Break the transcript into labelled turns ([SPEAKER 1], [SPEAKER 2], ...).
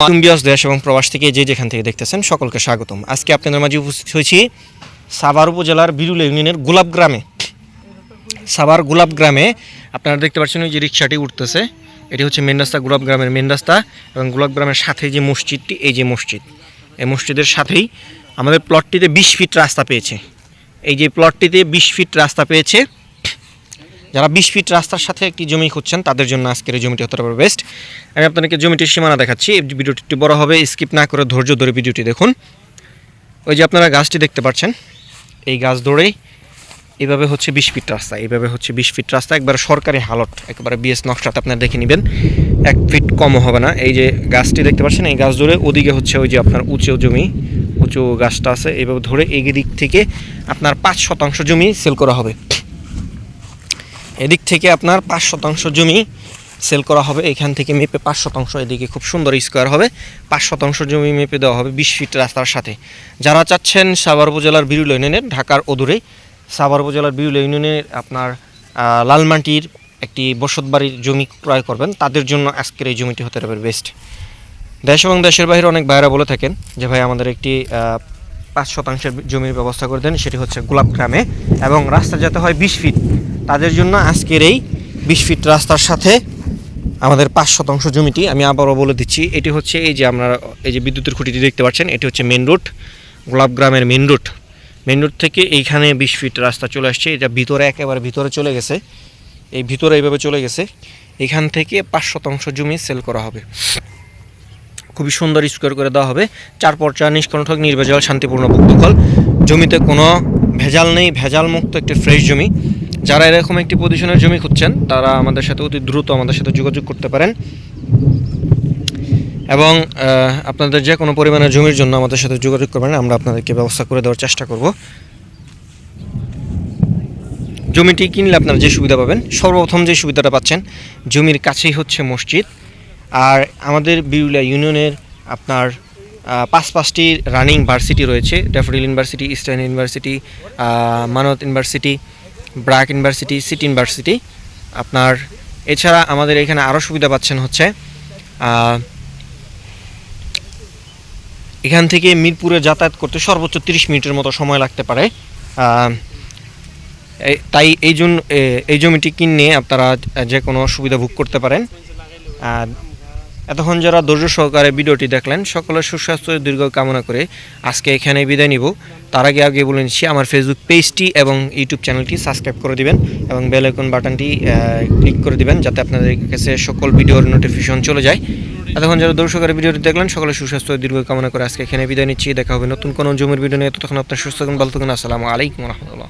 [SPEAKER 1] চুম্বিয়াস দেশ এবং প্রবাস থেকে যে যেখান থেকে দেখতেছেন, সকলকে স্বাগতম। আজকে আপনাদের মাঝে উপস্থিত হয়েছি সাভার উপজেলার বিরুল ইউনিয়নের গোলাপ গ্রামে। সাভার গোলাপ গ্রামে আপনারা দেখতে পাচ্ছেন ওই যে রিক্সাটি উঠতেছে। এটি হচ্ছে মেন রাস্তা, গোলাপ গ্রামের মেন রাস্তা এবং গোলাপ গ্রামের সাথে যে মসজিদটি, এই যে মসজিদ। এই মসজিদের সাথেই আমাদের প্লটটিতে বিশ ফিট রাস্তা পেয়েছে। এই যে প্লটটিতে বিশ ফিট রাস্তা পেয়েছে যারা বিশ ফিট রাস্তার সাথে একটি জমি খুঁজছেন, তাদের জন্য আজকের এই জমিটি হতে পারে বেস্ট আমি আপনাদেরকে জমিটির সীমানা দেখাচ্ছি। এই ভিডিওটি একটু বড় হবে স্কিপ না করে ধৈর্য ধরে ভিডিওটি দেখুন। ওই যে আপনারা গাছটি দেখতে পাচ্ছেন, এই গাছ ধরেই এভাবে হচ্ছে বিশ ফিট রাস্তা এইভাবে হচ্ছে বিশ ফিট রাস্তা, একবারে সরকারি হালট, একবারে বিএস নকশাতে আপনারা দেখে নেবেন। এক ফিট কমও হবে না। এই যে গাছটি দেখতে পাচ্ছেন, এই গাছ ধরে ওদিকে হচ্ছে ওই যে আপনার উঁচু জমি, উঁচু গাছটা আছে এইভাবে ধরে এই দিক থেকে আপনার পাঁচ শতাংশ জমি সেল করা হবে। এদিক থেকে আপনার পাঁচ শতাংশ জমি সেল করা হবে। এখান থেকে মেপে পাঁচ শতাংশ এদিকে খুব সুন্দর স্কোয়ার হবে। পাঁচ শতাংশ জমি মেপে দেওয়া হবে বিশ ফিট রাস্তার সাথে। যারা চাচ্ছেন সাভার উপজেলার বিরুল ইউনিয়নের, ঢাকার অদূরে, সাভার উপজেলার বিরুল ইউনিয়নের আপনার লালমাটির একটি বসতবাড়ির জমি ক্রয় করবেন, তাদের জন্য আজকের এই জমিটি হতে পারে বেস্ট দেশ এবং দেশের বাইরে অনেক ভাইরা বলে থাকেন যে, ভাই, আমাদের একটি পাঁচ শতাংশের জমির ব্যবস্থা করে দেন, সেটি হচ্ছে গোলাপ গ্রামে এবং রাস্তা যাতে হয় বিশ ফিট তাদের জন্য আজকের এই বিশ ফিট রাস্তার সাথে আমাদের পাঁচ শতাংশ জমিটি আমি আবারও বলে দিচ্ছি। এটি হচ্ছে এই যে আপনারা এই যে বিদ্যুতের খুঁটিটি দেখতে পাচ্ছেন, এটি হচ্ছে মেন রুট গোলাপ গ্রামের মেন রুট মেন রুট থেকে এইখানে বিশ ফিট রাস্তা চলে আসছে। এটা ভিতরে একেবারে ভিতরে চলে গেছে। এই ভিতরে এইভাবে চলে গেছে। এখান থেকে পাঁচ শতাংশ জমি সেল করা হবে। খুবই সুন্দর স্কোয়ার করে দেওয়া হবে। চার পর্চা নিষ্কণ্ঠক, নির্ভেজাল, শান্তিপূর্ণ দখল জমিতে কোনো ভেজাল নেই। ভেজাল মুক্ত একটি ফ্রেশ জমি। যারা এরকম একটি পজিশনের জমি খুঁজছেন, তারা আমাদের সাথে অতি দ্রুত আমাদের সাথে যোগাযোগ করতে পারেন। এবং আপনাদের যে কোনো পরিমাণের জমির জন্য আমাদের সাথে যোগাযোগ করবেন, আমরা আপনাদেরকে ব্যবস্থা করে দেওয়ার চেষ্টা করব। জমিটি কিনলে আপনারা যে সুবিধা পাবেন, সর্বপ্রথম যে সুবিধাটা পাচ্ছেন, জমির কাছেই হচ্ছে মসজিদ। আর আমাদের বিরুলিয়া ইউনিয়নের আপনার পাঁচ পাঁচটি রানিং ভার্সিটি রয়েছে, ড্যাফোডিল ইউনিভার্সিটি, ইস্টার্ন ইউনিভার্সিটি মানত university BRAC university, city university. আপনার, এছাড়া আমাদের এখানে আরও সুবিধা পাচ্ছেন হচ্ছে এখান থেকে মিরপুরে যাতায়াত করতে সর্বোচ্চ তিরিশ মিনিটের মতো সময় লাগতে পারে। তাই এই জন্য এই জমিটি কিনে আপনারা যে কোনো সুবিধা ভোগ করতে পারেন। আর এতক্ষণ যারা ধৈর্য সহকারে ভিডিওটি দেখলেন, সকলের সুস্বাস্থ্য দীর্ঘ কামনা করে আজকে এখানে বিদায় নিব। তার আগে আগে বলে নিচ্ছি, আমার ফেসবুক পেজটি এবং ইউটিউব চ্যানেলটি সাবস্ক্রাইব করে দিবেন এবং বেল আইকন বাটনটি ক্লিক করে দিবেন যাতে আপনাদের কাছে সকল ভিডিওর নোটিফিকেশন চলে যায়। এতক্ষণ যারা দর্শক সহকারে ভিডিওটি দেখলেন, সকলের সুস্বাস্থ্য দীর্ঘ কামনা করে আজকে এখানে বিদায় নিচ্ছি। দেখা হবে নতুন কোনো জমির ভিডিও নিয়ে। ততক্ষণ আপনার সুস্থ থাকুন, ভালো থাকুন। আসসালামু আলাইকুম রহমতুল্লাহ।